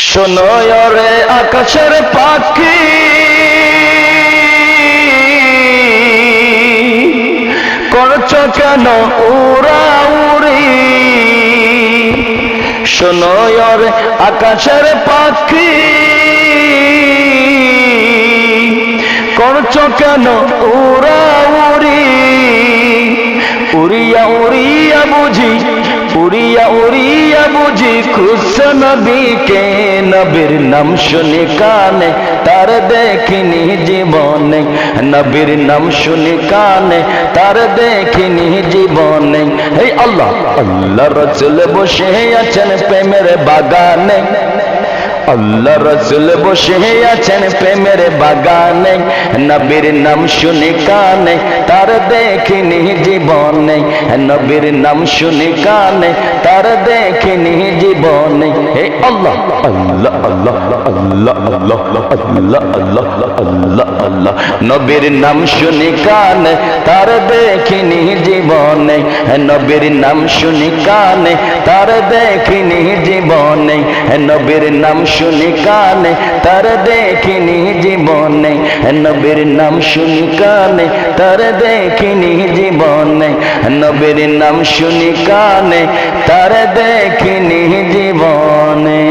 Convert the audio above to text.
শোনো রে আকাশের পাখি। করছ কেন উড়া উড়ি? শোনো রে আকাশের পাখি। করছ কেন উড়া উড়ি? উড়িয়া উড়িয়া বুঝি উড়িয়া উড়িয়া বুঝি খুশ নবীকে নবীর নাম শুনি কানে তার দেখিনি জীবনে নবীর নাম শুনি কানে তার দেখিনি জীবনে এই আল্লাহ আল্লাহ রসুল বসে আছেন প্রেমের বাগানে আল্লাহ রসুল বসে আছেন প্রেমের বাগানে। নবীর নাম শুনি কানে, তার দেখিনি জীবনে। নবীর নাম শুনি কানে, তার দেখিনি জীবনে হে আল্লাহ আল্লাহ আল্লাহ আল্লাহ আল্লাহ আল্লাহ আল্লাহ আল্লাহ আল্লাহ। নবীর নাম শুনি কানে, তার দেখিনি জীবনে। নবীর নাম শুনি কানে, তার দেখিনি জীবনে। নবীর নাম শুনি কানে, তার দেখিনি জীবনে। নবীর নাম শুনি কানে, তার দেখিনি জীবনে। নবীর নাম শুনি কানে তার দেখিনি জীবনে।